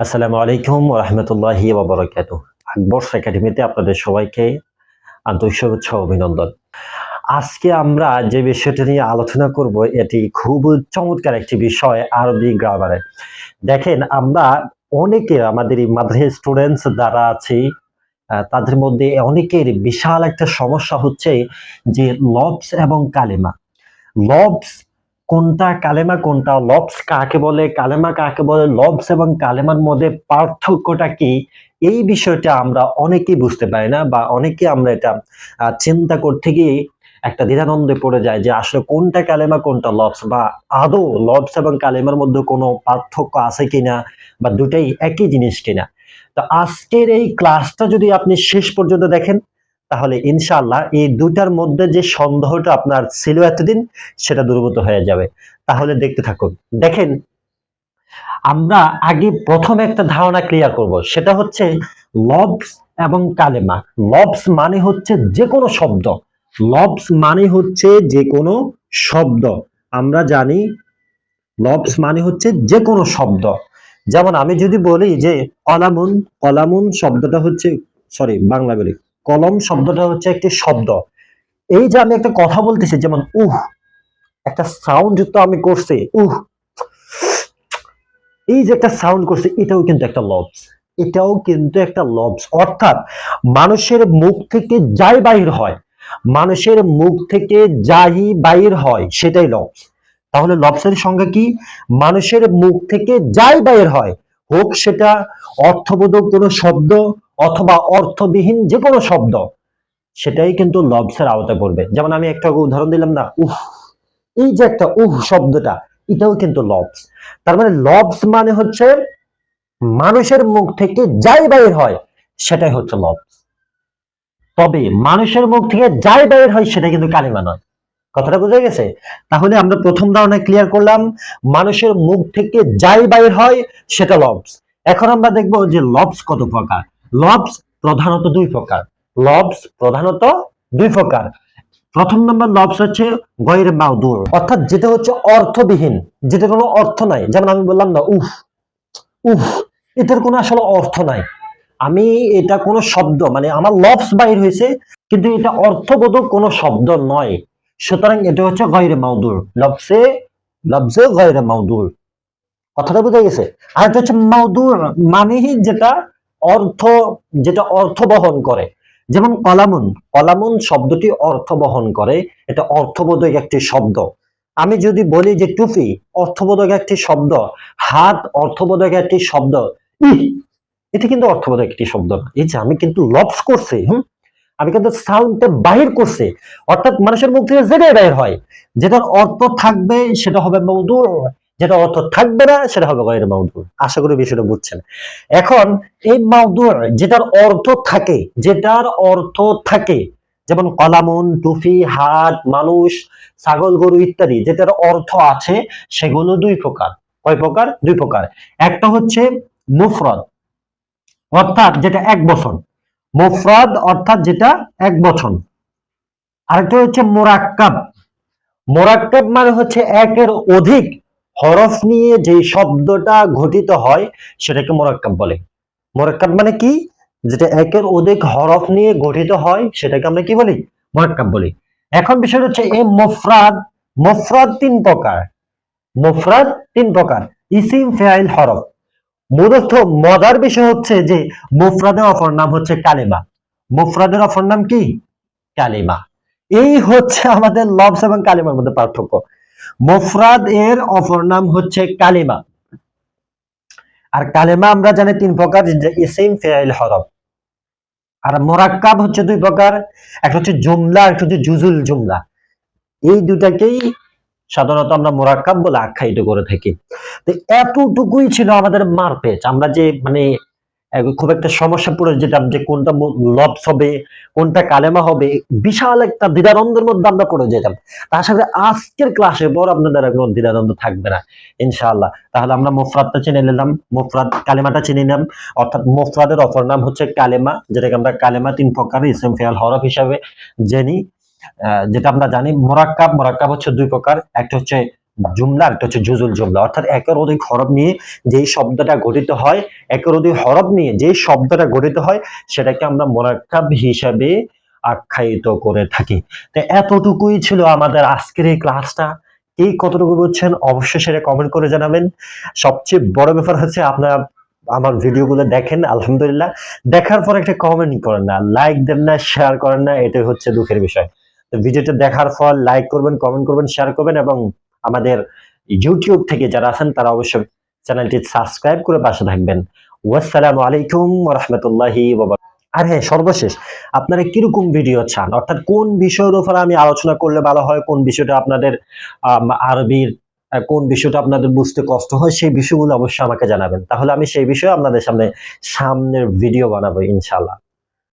আসসালামু আলাইকুম রহমতুল্লাহি ওবরাকাতু। আকবর্স একাডেমিতে আপনাদের সবাইকে আন্তরিক শুভেচ্ছা অভিনন্দন। আজকে আমরা যে বিষয়টি নিয়ে আলোচনা করব, এটি খুব চমৎকার একটি বিষয় আরবি গ্রামারে দেখেন, আমরা অনেকে আমাদের এই মাদ্রাসা স্টুডেন্টস যারা আছি তাদের মধ্যে অনেকের বিশাল একটা সমস্যা হচ্ছে যে লবস এবং কালিমা। লবস কোনটা কালেমা, কোনটা লবস কাকে বলে কালেমা, কাকে বলে লবস এবং কালেমার মধ্যে পার্থক্যটা কি? এই বিষয়টা আমরা অনেকেই বুঝতে পারি না বা অনেকে আমরা এটা চিন্তা করতে গিয়ে একটা দ্বিধানন্দে পড়ে যায় যে আসলে কোনটা কালেমা, কোনটা লবস বা আদৌ লবস এবং কালেমার মধ্যে কোনো পার্থক্য আছে কিনা বা দুটাই একই জিনিস কিনা? তো আজকের এই ক্লাসটা যদি আপনি শেষ পর্যন্ত দেখেন তাহলে ইনশাআল্লাহ এই দুটার মধ্যে যে সন্দেহটা আপনার ছিল এতদিন, সেটা দূরীভূত হয়ে যাবে। তাহলে দেখতে থাকুন। দেখেন, আমরা আগে প্রথমে একটা ধারণা ক্লিয়ার করব। সেটা হচ্ছে লবস এবং কালেমা। লবস মানে হচ্ছে যে কোনো শব্দ। লবস মানে হচ্ছে যে কোনো শব্দ। আমরা জানি লবস মানে হচ্ছে যে কোনো শব্দ। যেমন আমি যদি বলি যে কলামুন কলামুন শব্দটা হচ্ছে সরি বাংলা বলি। কলম শব্দটা হচ্ছে একটি শব্দ। এই যে আমি একটা কথা বলতেছি, যেমন উহ, একটা সাউন্ড তো আমি করছি, উহ, এই যে একটা সাউন্ড করছে, এটাও কিন্তু একটা লবস এটাও কিন্তু একটা লবস অর্থাৎ মানুষের মুখ থেকে যাই বাহির হয়, মানুষের মুখ থেকে যাই বাহির হয়, সেটাই লবস তাহলে লবসের সংজ্ঞা কি? মানুষের মুখ থেকে যাই বাহির হয়, হোক সেটা অর্থবোধক কোনো শব্দ অথবা অর্থবিহীন যে কোনো শব্দ, সেটাই কিন্তু লবসের আওতায় পড়বে। যেমন আমি একটা উদাহরণ দিলাম না, উহ, এই যে একটা উহ শব্দটা, এটাও কিন্তু লবস তার মানে লবস মানে হচ্ছে মানুষের মুখ থেকে যাই বাইর হয়, সেটাই হচ্ছে লবস তবে মানুষের মুখ থেকে যাই বাইর হয়, সেটা কিন্তু কালিমা নয়। কথাটা বোঝা গেছে? তাহলে আমরা প্রথম ধারণা ক্লিয়ার করলাম, মানুষের মুখ থেকে যাই বাইর হয়, সেটা লবস এখন আমরা দেখব যে লবস কত প্রকার। লবস প্রধানত দুই প্রকার। লবস প্রধানত দুই প্রকার। প্রথম নম্বর লবস হচ্ছে গয়ের মাউদুর অর্থাৎ যেটা হচ্ছে অর্থবিহীন, যেটা কোনো অর্থ নাই। যেমন আমি বললাম না, উফ উফ, এটার কোনো আসলে অর্থ নাই। আমি এটা কোনো শব্দ মানে আমার লবস বাইর হয়েছে, কিন্তু এটা অর্থবোধক কোনো শব্দ নয়। সুতরাং এটা হচ্ছে গয়ের মাউদুর লবসে লবসে গয়ের মাউদুর কথাটা বোঝা গেছে? আর এটা হচ্ছে মাউদুর মানেই যেটা অর্থ, যেটা অর্থ বহন করে। যেমন কলামুন কলামুন শব্দটি অর্থ বহন করে, এটা অর্থবোধক একটি শব্দ। আমি যদি বলি যে টুপি, অর্থবোধক একটি শব্দ। হাত, অর্থবোধক একটি শব্দ। এটা কিন্তু অর্থবোধক একটি শব্দ না। এই যে আমি কিন্তু লবস করছি, হুম? আমি কিন্তু সাউন্ডটা বাহির করছি। অর্থাৎ মানুষের মুখ থেকে যেটাই বাহির হয়। যেটার অর্থ থাকবে, সেটা হবে মৌদুর যেটা অর্থ থাকবে না, সেটা হবে গয়ের মাউদুর আশা করি বিষয়টা বুঝছেন। এখন এই মাউদুর যেটার অর্থ থাকে, যেটার অর্থ থাকে, যেমন কলামুন, টুফি হাত মানুষ, ছাগল, গরু ইত্যাদি, যেটার অর্থ আছে, সেগুলো দুই প্রকার। কয় প্রকার? দুই প্রকার। একটা হচ্ছে মুফরদ, অর্থাৎ যেটা এক বছর। মুফরদ, অর্থাৎ যেটা এক বছর। আরেকটা হচ্ছে মোরাক্কাব। মোরাক্কাব মানে হচ্ছে একের অধিক হরফ নিয়ে যে শব্দটা ঘটিত হয়, সেটাকে মোরাক্কাব বলে। মোরাক্কাব মানে কি? যেটা একের অধিক হরফ নিয়ে গঠিত হয়, সেটাকে আমরা কি বলি? মোরাক্কাব বলি। এখন বিষয় হচ্ছে এই মুফরাদ। মুফরাদ তিন প্রকার। মুফরাদ তিন প্রকার। ইসিম, ফেআইল, হরফ। মূলত মজার বিষয় হচ্ছে যে মুফরাদের অপর নাম হচ্ছে কালিমা। মুফরাদের অপর নাম কি? কালিমা। এই হচ্ছে আমাদের লবস এবং কালিমার মধ্যে পার্থক্য। মুফরাদ এর অপর নাম হচ্ছে কালিমা। আর কালেমা আমরা জানি তিন প্রকার হরফ। আর মোরাক্কাব হচ্ছে দুই প্রকার, একটা হচ্ছে জুমলা, একটা হচ্ছে জুজুল জুমলা। এই দুটাকেই সাধারণত আমরা মোরাক্কাব বলে আখ্যায়িত করে থাকি। তো এতটুকুই ছিল আমাদের মারপেচ। আমরা যে মানে খুব একটা সমস্যা পড়ে যেতাম যে কোনটা লবস হবে, কোনটা কালেমা হবে, বিশাল একটা দ্বিধাদ্বন্দ্বের মধ্যে আমরা পড়ে যেতাম। তা আশা করি আজকের ক্লাসের পর আপনাদের আর কোনো থাকবে না, ইনশাআল্লাহ। তাহলে আমরা মুফরাদটা চিনে নিলাম, মোফরাদ কালেমাটা চিনে নিলাম। অর্থাৎ মোফরাদের অপর নাম হচ্ছে কালেমা, যেটাকে আমরা কালেমা তিন প্রকার ইসম ফিয়াল হরফ হিসাবে জেনি। যেটা আমরা জানি, মোরাক্কাব মোরাক্কাব হচ্ছে দুই প্রকার, একটা হচ্ছে জুমলা, একটা হচ্ছে জুজুল জুমলা। অর্থাৎ একের অধিক হরফ নিয়ে যেই শব্দটা গঠিত হয়, একের অধিক হরফ নিয়ে যেই শব্দটা গঠিত হয়, সেটাকে আমরা মোরাক্কাব হিসাবে আখ্যায়িত করে থাকি। তো এতটুকুই ছিল আমাদের আজকের এই ক্লাসটা। এই কতটুকু বুঝছেন, অবশ্যই সেটা কমেন্ট করে জানাবেন। সবচেয়ে বড় ব্যাপার হচ্ছে আপনারা আমার ভিডিওগুলো দেখেন, আলহামদুলিল্লাহ। দেখার পর একটা কমেন্ট করেন না লাইক দেন না শেয়ার করেন না, এটাই হচ্ছে দুঃখের বিষয়। তো ভিডিওটা দেখার পর লাইক করবেন কমেন্ট করবেন শেয়ার করবেন এবং আমাদের ইউটিউব থেকে যারা আছেন, তারা অবশ্যই চ্যানেলটি সাবস্ক্রাইব করে পাশে থাকবেন। ওয়াসসালামু আলাইকুম রহমতুল্লাহি আর হ্যাঁ সর্বশেষ, আপনারা কীরকম ভিডিও চান? অর্থাৎ কোন বিষয়ের উপর আমি আলোচনা করলে ভালো হয়? কোন বিষয়টা আপনাদের আরবির কোন বিষয়টা আপনাদের বুঝতে কষ্ট হয়? সেই বিষয়গুলো অবশ্যই আমাকে জানাবেন। তাহলে আমি সেই বিষয়ে আপনাদের সামনে সামনের ভিডিও বানাবো ইনশাল্লাহ